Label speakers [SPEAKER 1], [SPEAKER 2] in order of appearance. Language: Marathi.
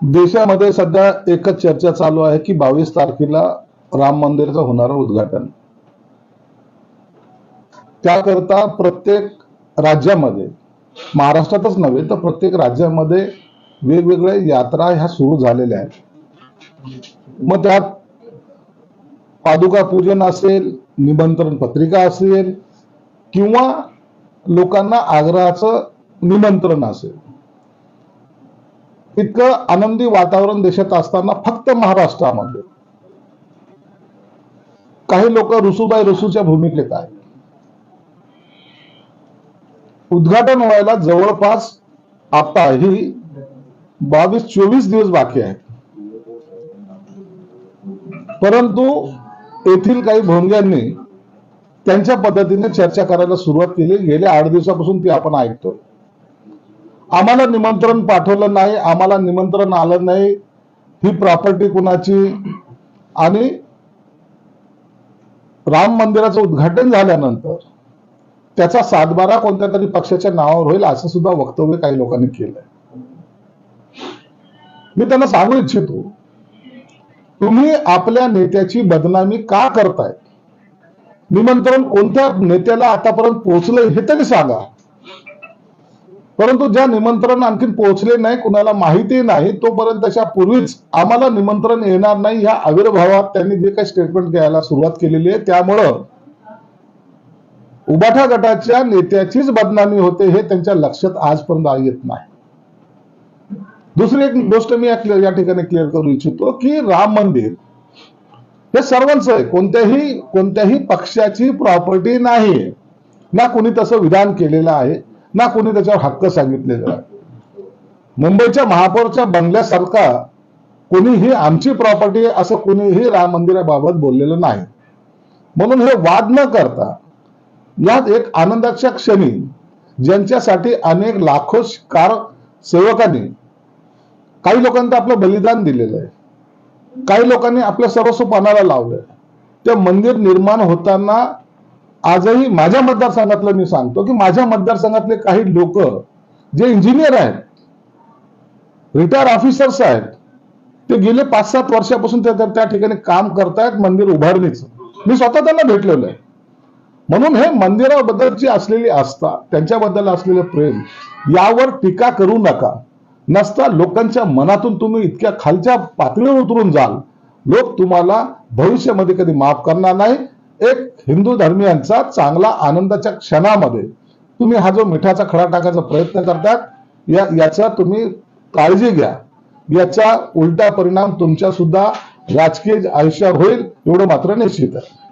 [SPEAKER 1] देशामध्ये सध्या एकच चर्चा चालू आहे की बावीस तारखेला राम मंदिरचं होणार उद्घाटन. त्याकरता प्रत्येक राज्यामध्ये महाराष्ट्रातच नव्हे तर प्रत्येक राज्यामध्ये वेगवेगळ्या यात्रा ह्या सुरू झालेल्या आहेत. मग त्यात पादुका पूजन असेल निमंत्रण पत्रिका असेल किंवा लोकांना आग्रहाचं निमंत्रण असेल इतकं आनंदी वातावरण देशात असताना फक्त महाराष्ट्रामध्ये. काही लोक रुसूबाई रुसूच्या भूमिकेत आहेत. उद्घाटन व्हायला जवळपास आता ही बावीस चोवीस दिवस बाकी आहेत. परंतु येथील काही भोंग्यांनी त्यांच्या पद्धतीने चर्चा करायला सुरुवात केली. गेल्या आठ दिवसापासून ती आपण ऐकतो आम्हाला निमंत्रण पाठवलं नाही आम्हाला निमंत्रण आलं नाही. ही प्रॉपर्टी कुणाची? आणि राम मंदिराचं उद्घाटन झाल्यानंतर त्याचा सातबारा कोणत्या तरी पक्षाच्या नावावर होईल असं सुद्धा वक्तव्य काही लोकांनी केलंय. मी त्यांना सांगू इच्छितो तुम्ही आपल्या नेत्याची बदनामी का करताय निमंत्रण कोणत्या नेत्याला आतापर्यंत पोहोचलंय हे तरी सांगा. परंतु ज्या निमंत्रण आणखी पोहोचले नाही कुणाला माहिती नाही तोपर्यंत त्याच्या पूर्वीच आम्हाला निमंत्रण येणार नाही या आविर्भावात त्यांनी जे काही स्टेटमेंट द्यायला सुरुवात केलेली आहे त्यामुळं उबाठा गटाच्या नेत्याचीच बदनामी होते हे त्यांच्या लक्षात आजपर्यंत येत नाही. दुसरी एक गोष्ट मी या ठिकाणी क्लिअर करू इच्छितो की राम मंदिर हे सर्वांचं आहे कोणत्याही कोणत्याही पक्षाची प्रॉपर्टी नाही ना कुणी तसं विधान केलेलं आहे ना कोणी त्याच्यावर हक्क सांगितलेला मुंबईच्या महापौरच्या बंगल्यासारखा कोणीही आमची प्रॉपर्टी असं कोणीही राम मंदिराबाबत बोललेलं नाही. म्हणून हे वाद न करता यात एक आनंदाच्या क्षणी ज्यांच्यासाठी अनेक लाखो कार सेवकांनी काही लोकांनी तर आपलं बलिदान दिलेलं आहे. काही लोकांनी आपलं सर्वस्व पणाला लावलंय. ते मंदिर निर्माण होताना आजही माझ्या मतदारसंघातलं मी सांगतो की माझ्या मतदारसंघातले काही लोक जे इंजिनियर आहेत रिटायर ऑफिसर्स आहेत ते गेले पाच सात वर्षापासून ते त्या- त्या ठिकाणी काम करतायत मंदिर उभारणीचं. मी स्वतः त्यांना भेटलेलो आहे. म्हणून हे मंदिराबद्दलची असलेली आस्था त्यांच्याबद्दल असलेलं प्रेम यावर टीका करू नका. नसता लोकांच्या मनातून तुम्ही इतक्या खालच्या पातळीवर उतरून जाल. लोक तुम्हाला भविष्यामध्ये कधी माफ करणार नाही. एक हिंदू धर्मियांचा चांगला आनंदाच्या क्षणामध्ये तुम्ही हा जो मिठाचा खडा टाकायचा प्रयत्न करतात या याचा तुम्ही काळजी घ्या. याचा उलटा परिणाम तुमच्या सुद्धा राजकीय आयुष्यावर होईल एवढं मात्र निश्चित आहे.